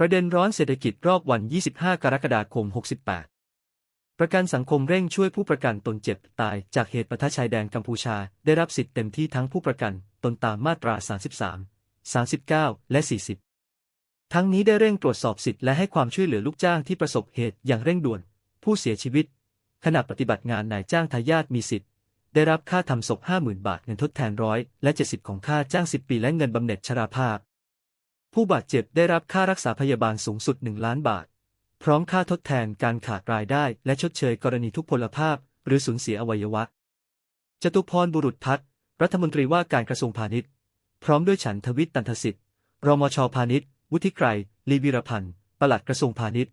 ประเด็นร้อนเศรษฐกิจรอบวัน 25 กรกฎาคม 68 ประกันสังคมเร่งช่วยผู้ประกันตนเจ็บตายจากเหตุปะทะชายแดนกัมพูชา ได้รับสิทธิ์เต็มที่ทั้งผู้ประกันตนตามมาตรา 33 39 และ 40 ทั้งนี้ได้เร่งตรวจสอบสิทธิ์และให้ความช่วยเหลือลูกจ้างที่ประสบเหตุอย่างเร่งด่วน ผู้เสียชีวิต ขณะปฏิบัติงานนายจ้างทายาทมีสิทธิ์ได้รับค่าทำศพ 50,000 บาท เงินทดแทนร้อยและ 70 ของค่าจ้าง 10 ปี และเงินบำเหน็จชราภาพ ผู้บาดเจ็บได้รับค่ารักษาพยาบาลสูงสุด 1 ล้านบาท พร้อมค่าทดแทนการขาดรายได้ และชดเชยกรณีทุพพลภาพ หรือสูญเสียอวัยวะ จตุพรบุรุษพัฒน์รัฐมนตรีว่าการกระทรวงพาณิชย์ พร้อมด้วยฉันทวิทย์ตันทสิทธิ์รมชพาณิชย์ วุฒิไกรลีวีรพันธ์ปลัดกระทรวงพาณิชย์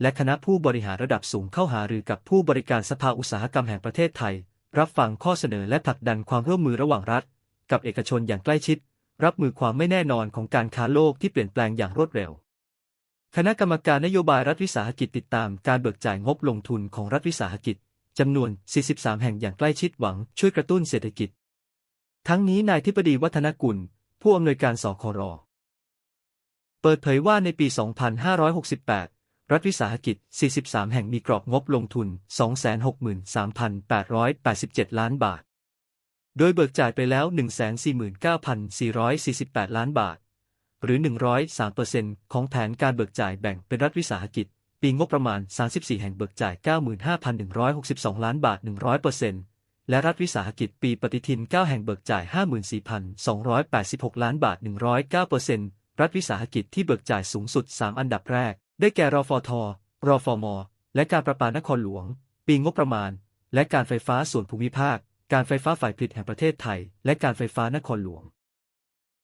และคณะผู้บริหารระดับสูงเข้าหารือกับผู้บริการสภาอุตสาหกรรมแห่งประเทศไทย รับฟังข้อเสนอและผลักดันความร่วมมือระหว่างรัฐ กับเอกชนอย่างใกล้ชิด รับมือความไม่แน่นอนของการค้าโลกที่เปลี่ยนแปลงอย่างรวดเร็ว คณะกรรมการนโยบายรัฐวิสาหกิจติดตามการเบิกจ่ายงบลงทุนของรัฐวิสาหกิจจำนวน 43 แห่งอย่างใกล้ชิดหวังช่วยกระตุ้นเศรษฐกิจ ทั้งนี้นายทิบดีวัฒนกุล ผู้อำนวยการสครเปิดเผยว่าในปี 2568 รัฐวิสาหกิจ 43 แห่งมีกรอบงบลงทุน 263,887 ล้านบาท โดยเบิกจ่ายไปแล้ว 149,448 ล้านบาท หรือ 103%ของแผนการเบิกจ่ายแบ่งเป็นรัฐวิสาหกิจ ปีงบประมาณ 34 แห่งเบิกจ่าย 95,162 ล้านบาท 100%และรัฐวิสาหกิจปีปฏิทิน 9 แห่งเบิกจ่าย 54,286 ล้านบาท 109%รัฐวิสาหกิจที่เบิกจ่ายสูงสุด 3 อันดับแรก ได้แก่รฟท รฟม และการประปานครหลวง ปีงบประมาณ และการไฟฟ้าส่วนภูมิภาค การไฟฟ้าฝ่ายผลิตแห่งประเทศไทย และการไฟฟ้านครหลวง